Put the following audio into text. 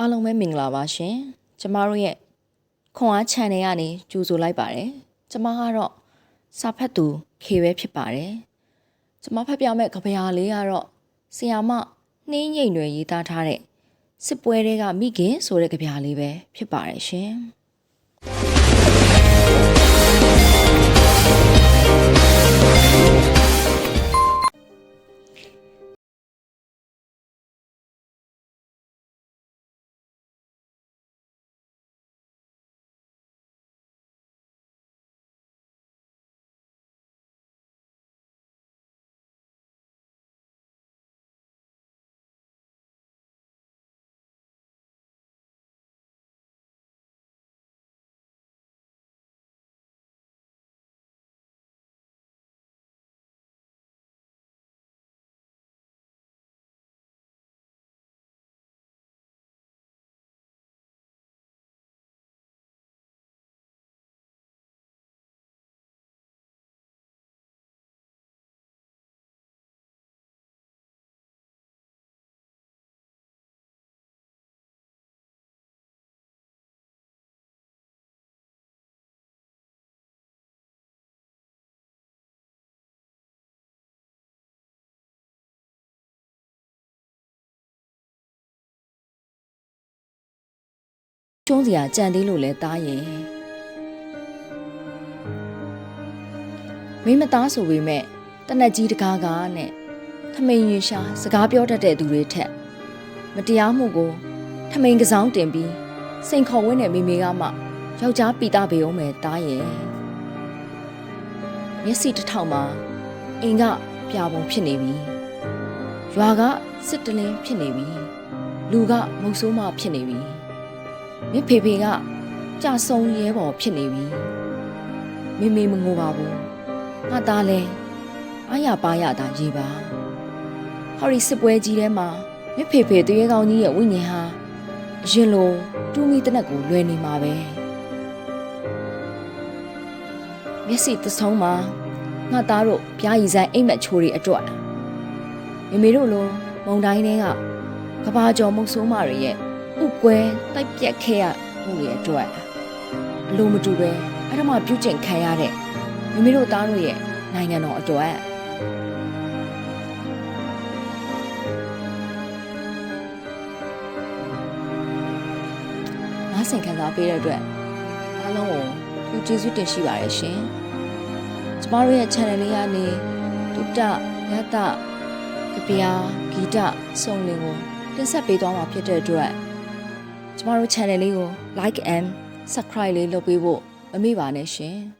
အားလုံးပဲမင်္ဂလာပါရှင်ကျမတို့ရဲ့ခွန်အား channel ကနေကြိုဆိုလိုက်ပါတယ်ကျမကတော့စာဖတ်သူခေပဲဖြစ်ပါတယ်ကျမဖတ်ပြမဲ့ကြပြာလေးကတော့ဆီယာမနှင်းငိမ့်တွေရေးသားထားတဲ့စစ်ပွဲတွေကမိခင်ဆိုတဲ့ကြပြာလေးပဲဖြစ်ပါတယ်ရှင် ကျုံးစရာကြံသေးလို့လဲတားရဲ့မင်းမသားဆိုပေမဲ့တနက်ကြီးတကားကားနဲ့ထမိန်ရင်ရှာစကားပြောတတ်တဲ့သူတွေထက်မတရားမှုကိုထမိန်ကစားတင်ပြီးစိန်ခေါ်ဝင်းတဲ့မိမိကမှယောက်ျားပီတာပေအောင်မယ်တားရဲ့မျက်စိတစ်ထောင်မှာအိမ်ကပြာပုံဖြစ်နေပြီရွာကစစ်တလင်းဖြစ်နေပြီလူကမုတ်ဆိုးမဖြစ်နေပြီ မဖေဖေကကြဆုံရဲပေါ်ဖြစ်နေပြီမေမေမငိုပါဘူးငါသားလဲအားရပါရတာရေးပါဟော်ရီစစ်ပွဲကြီးထဲမှာမဖေဖေတရေကောင်းကြီးရဲ့ဝိညာဉ်ဟာအရင်လိုတူမီတနက်ကိုလွယ်နေမှာပဲမျက်စိသဆုံးမှာငါသားတို့ပြားရည်ဆိုင်အိမ်မက်ချိုးတွေအတွက်မေမေတို့လိုမုံတိုင်းတွေကကဘာကျော်မုတ်ဆိုးမတွေရဲ့ ဥကွဲတိုက်ပြက်ခဲ့ရမှုတွေအတွက်အလိုမတူပဲအဲ့ဒါမှပြုကျင့်ခံရတဲ့မိမိတို့သားတို့ရဲ့နိုင်ငံတော်အတွက်နားဆင်ခံစားပေးတဲ့အတွက်အားလုံးကိုသူကျေးဇူးတင်ရှိပါတယ်ရှင်ကျမတို့ရဲ့ channel လေးကနေတုတ္တရတ္တကပြာဂီတစုံလင်ကိုတင်ဆက်ပေးသွားမှာဖြစ်တဲ့အတွက် ကျမတို့ channel လေးကို like and subscribe လေးလုပ်ပေးဖို့မမေ့ပါနဲ့ရှင်။